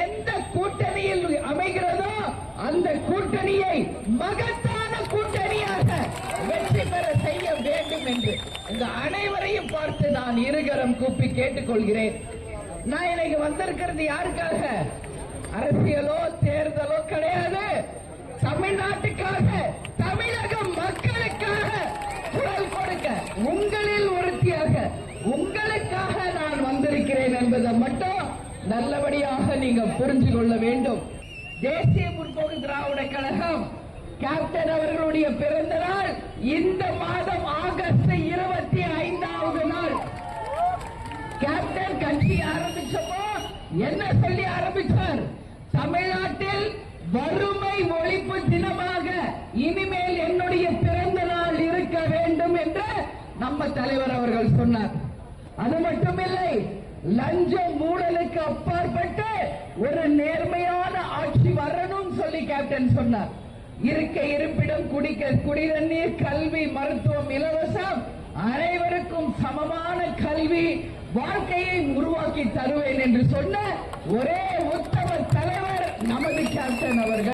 எந்த கூட்டணியில் அமைகிறதோ அந்த கூட்டணியை மகத்தான கூட்டணியாக வெற்றி பெற செய்ய வேண்டும் என்று இந்த அனைவரையும் பார்த்து நான் இருகரம் கூப்பி கேட்டுக்கொள்கிறேன். நான் இன்னைக்கு வந்திருக்கிறது யாருக்காக? அரசியலோ தேர்தலோ கிடையாது. தமிழ்நாட்டுக்காக தமிழக மக்களுக்காக குரல் கொடுக்க உங்கள் நல்லபடியாக நீங்க புரிஞ்சு கொள்ள வேண்டும். தேசிய முற்போக்கு திராவிட கழகம் கேப்டன் அவர்களுடைய பிறந்த நாள் இந்த மாதம் ஆகஸ்ட் இருபத்தி ஐந்தாவது நாள். கேப்டன் கட்சி ஆரம்பிச்சப்போ என்ன சொல்லி ஆரம்பிச்சார்? தமிழ்நாட்டில் வறுமை ஒழிப்பு தினமாக இனிமேல் என்னுடைய பிறந்த நாள் இருக்க வேண்டும் என்று நம்ம தலைவர் அவர்கள் சொன்னார். அது மட்டுமில்லை லஞ்சம் மூடலுக்கு அப்பாற்பட்டு ஒரு நேர்மையான ஆட்சி வரணும் சொல்லி கேப்டன் சொன்னார். இருக்க இருப்பிடம் குடிக்க குடிநீர் கல்வி மருத்துவம் இலவசம் அனைவருக்கும் சமமான கல்வி வாழ்க்கையை உருவாக்கி தருவேன் என்று சொன்ன ஒரே உத்தம தலைவர் நமது கேப்டன் அவர்கள்.